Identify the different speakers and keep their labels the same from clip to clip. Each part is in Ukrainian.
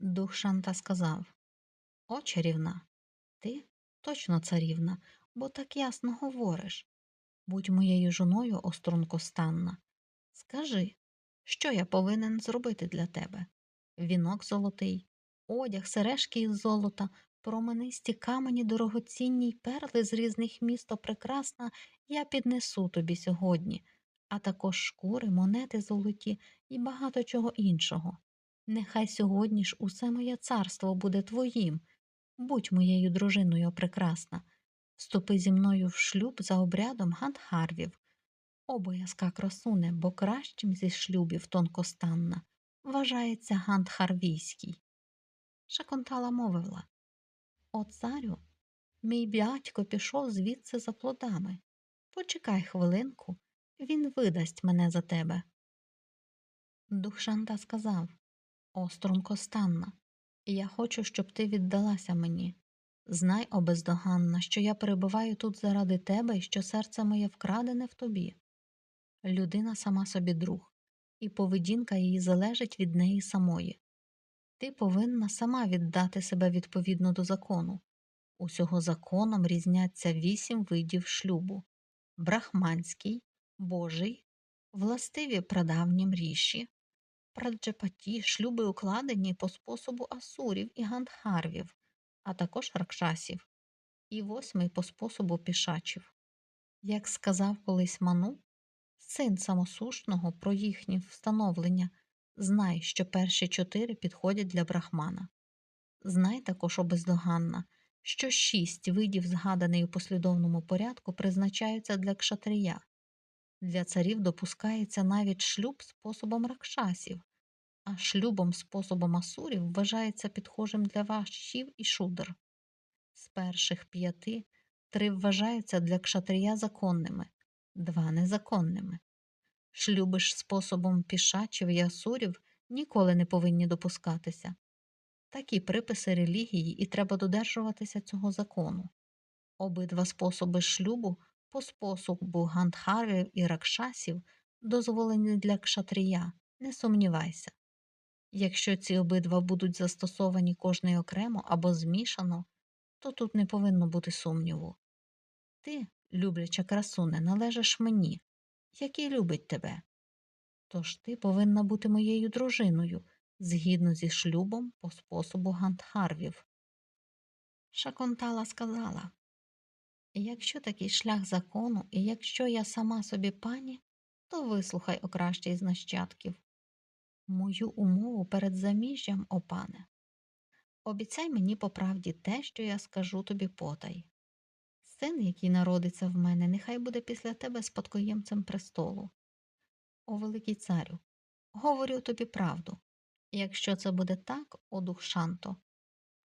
Speaker 1: Дух Шанта сказав О, чарівна, ти точно царівна, бо так ясно говориш. Будь моєю жоною, острункостанна. Скажи, що я повинен зробити для тебе? Вінок золотий, одяг, сережки із золота, променисті камені, дорогоцінні й перли з різних місто прекрасна я піднесу тобі сьогодні, а також шкури, монети золоті і багато чого іншого. Нехай сьогодні ж усе моє царство буде твоїм. Будь моєю дружиною прекрасна. Вступи зі мною в шлюб за обрядом Гандхарвів. Обов'язка красуне, бо кращим зі шлюбів тонкостанна вважається Гандхарвійський. Шаконтала мовила О царю, мій батько пішов звідси за плодами. Почекай хвилинку, він видасть мене за тебе. Духшанта сказав О, стрункостанна, я хочу, щоб ти віддалася мені. Знай, о бездоганна, що я перебуваю тут заради тебе і що серце моє вкрадене в тобі. Людина сама собі друг, і поведінка її залежить від неї самої. Ти повинна сама віддати себе відповідно до закону. Усього законом різняться вісім видів шлюбу брахманський, божий, властиві прадавнім ріші, праджепаті, шлюби укладені по способу асурів і гандхарвів, а також ракшасів, і восьмий по способу пішачів. Як сказав колись Ману, син самосушного про їхнє встановлення, знай, що перші чотири підходять для брахмана. Знай також, о бездоганна, що шість видів, згаданий у послідовному порядку, призначаються для кшатрія. Для царів допускається навіть шлюб способом ракшасів, а шлюбом способом асурів вважається підхожим для вашів і шудр. З перших п'яти три вважаються для кшатрія законними, два незаконними. Шлюби ж способом пішачів і асурів ніколи не повинні допускатися. Такі приписи релігії, і треба додержуватися цього закону. Обидва способи шлюбу по способу гандхарів і ракшасів дозволені для кшатрія, не сумнівайся. Якщо ці обидва будуть застосовані кожний окремо або змішано, то тут не повинно бути сумніву. Ти, любляча красуне, належиш мені, який любить тебе. Тож ти повинна бути моєю дружиною згідно зі шлюбом по способу гандхарвів. Шаконтала сказала Якщо такий шлях закону, і якщо я сама собі пані, то вислухай о кращий з нащадків. Мою умову перед заміжжям, о пане. Обіцяй мені по правді те, що я скажу тобі потай. Син, який народиться в мене, нехай буде після тебе спадкоємцем престолу. О великий царю, говорю тобі правду. Якщо це буде так, о дух Шанто,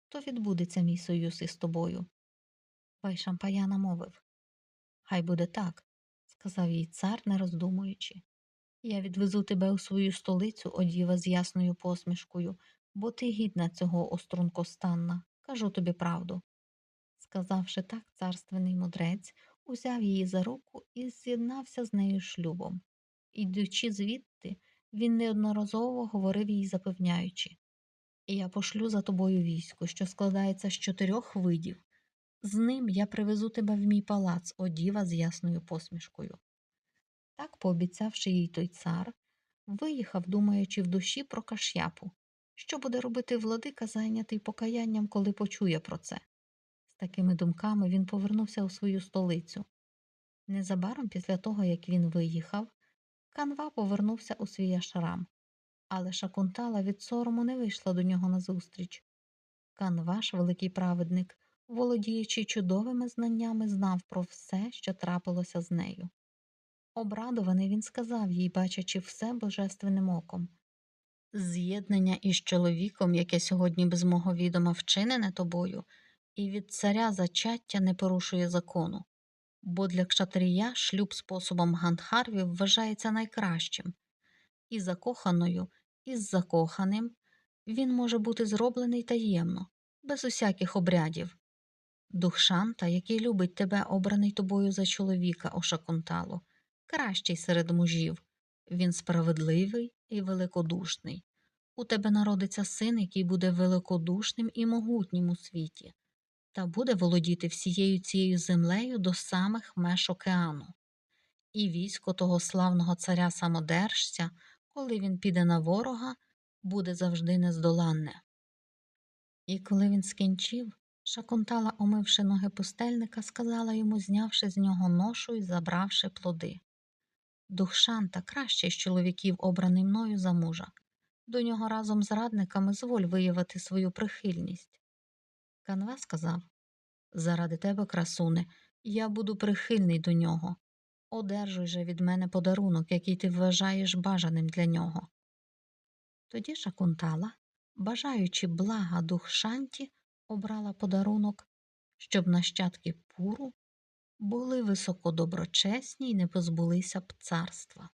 Speaker 1: то відбудеться мій союз із тобою. Вайшампаяна мовив Хай буде так, сказав їй цар, не роздумуючи. Я відвезу тебе у свою столицю, одіва з ясною посмішкою, бо ти гідна цього острункостанна, кажу тобі правду. Сказавши так, царственний мудрець узяв її за руку і з'єднався з нею шлюбом. Ідучи звідти, він неодноразово говорив їй, запевняючи Я пошлю за тобою військо, що складається з чотирьох видів. З ним я привезу тебе в мій палац, одіва з ясною посмішкою. Так, пообіцявши їй той цар, виїхав, думаючи в душі про кашяпу, що буде робити владика, зайнятий покаянням, коли почує про це. З такими думками він повернувся у свою столицю. Незабаром після того, як він виїхав, канва повернувся у свій ашрам, але Шакунтала від сорому не вийшла до нього назустріч. Канваш, великий праведник, володіючи чудовими знаннями, знав про все, що трапилося з нею. Обрадований він сказав їй, бачачи все божественним оком З'єднання із чоловіком, яке сьогодні без мого відома вчинене тобою, і від царя зачаття не порушує закону, бо для кшатрія шлюб способом гандхарвів вважається найкращим, і закоханою, і з закоханим він може бути зроблений таємно, без усяких обрядів. Дух Шанта, який любить тебе, обраний тобою за чоловіка, Ошакунтало, кращий серед мужів, він справедливий і великодушний. У тебе народиться син, який буде великодушним і могутнім у світі, та буде володіти всією цією землею до самих меж океану. І військо того славного царя самодержця, коли він піде на ворога, буде завжди нездоланне. І коли він скінчив, Шакунтала, омивши ноги пустельника, сказала йому, знявши з нього ношу і забравши плоди. Дух Шанта кращий з чоловіків, обраний мною за мужа. До нього разом з радниками зволь виявити свою прихильність. Канва сказав Заради тебе, красуне, я буду прихильний до нього. Одержуй же від мене подарунок, який ти вважаєш бажаним для нього. Тоді Шакунтала, бажаючи блага дух Шанті, обрала подарунок, щоб нащадки пуру були високодоброчесні й не позбулися б царства.